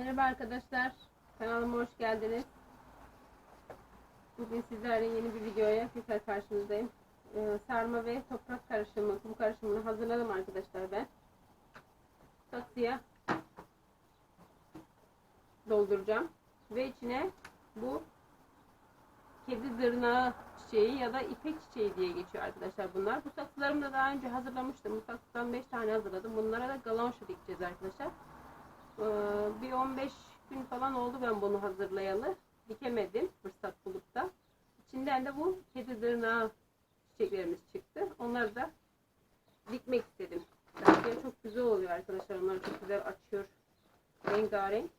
Merhaba arkadaşlar. Kanalıma hoş geldiniz. Bugün sizlerle yeni bir videoya tekrar karşınızdayım. Ee, sarma ve toprak karışımı, kum karışımını hazırladım arkadaşlar ben. Saksıya dolduracağım. Ve içine bu kedi dırnağı çiçeği ya da ipek çiçeği diye geçiyor arkadaşlar bunlar. Bu saksılarımı da daha önce hazırlamıştım. Bu saksıdan 5 tane hazırladım. Bunlara da galonşa dikeceğiz arkadaşlar. Ee, bir 15 gün falan oldu ben bunu hazırlayalı. Dikemedim fırsat bulup da. İçinden de bu kedi tırnağı çiçeklerimiz çıktı. Onları da dikmek istedim. Bence çok güzel oluyor arkadaşlar. Onlar çok güzel açıyor. Rengarenk.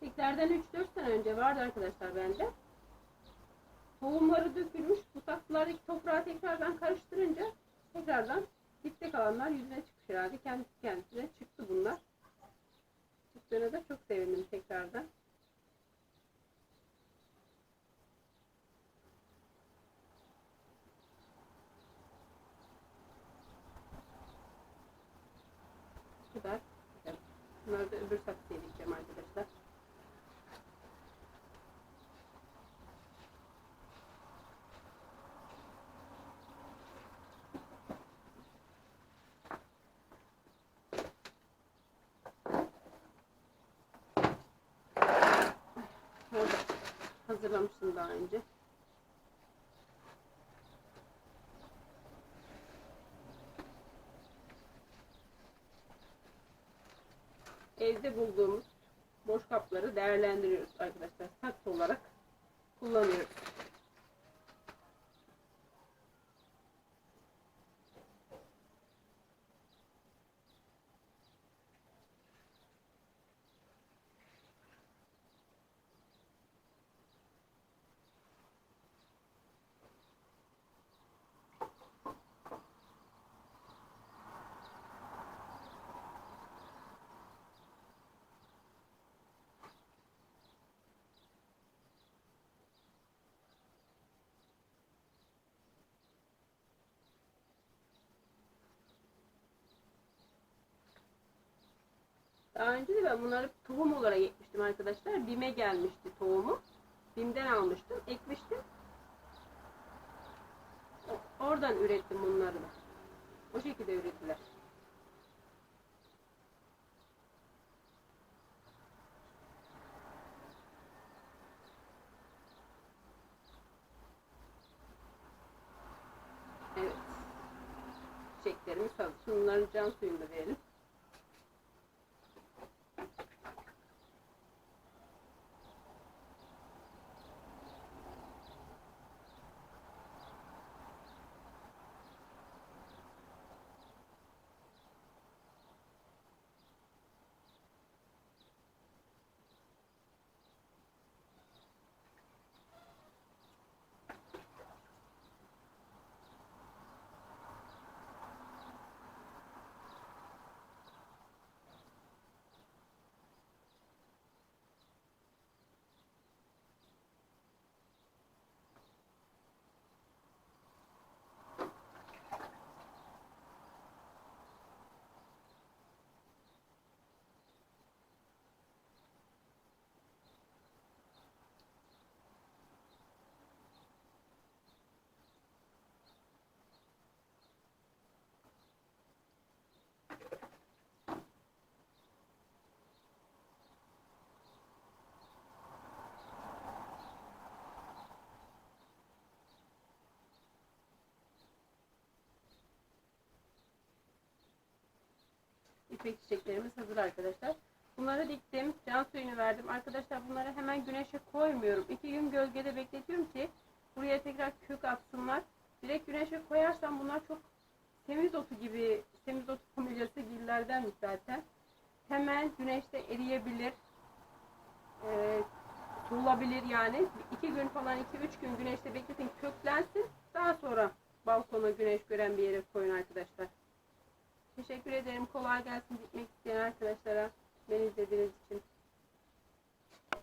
Çiçeklerden 3-4 sene önce vardı arkadaşlar bende. Tohumları dökülmüş. Bu saksılardaki toprağı tekrardan karıştırınca tekrardan dipte kalanlar yüzüne çıkmış herhalde. Kendisi kendisine çıktı bunlar. Çıktığına da çok sevindim tekrardan. Bu kadar. Bunları da öbür saksıya hazırlamıştım daha önce. Evde bulduğumuz boş kapları değerlendiriyoruz arkadaşlar. Saksı olarak kullanıyoruz. Daha önce de ben bunları tohum olarak ekmiştim arkadaşlar. Bime gelmişti tohumu. Bim'den almıştım, ekmiştim. Oradan ürettim bunları da. O şekilde ürettiler. Evet. Çiçeklerimiz hazır. Bunların can suyunu verelim. İpek çiçeklerimiz hazır arkadaşlar. Bunları diktim. Can suyunu verdim. Arkadaşlar bunları hemen güneşe koymuyorum. İki gün gölgede bekletiyorum ki buraya tekrar kök atsınlar. Direkt güneşe koyarsam bunlar çok semizotu gibi, semizotu familyası gillerden zaten. Hemen güneşte eriyebilir. Ee, kurulabilir yani. İki gün falan, iki üç gün güneşte bekletin köklensin. Daha sonra balkona güneş gören bir yere koyun arkadaşlar. Teşekkür ederim. Kolay gelsin dikmek isteyen arkadaşlara. Beni izlediğiniz için.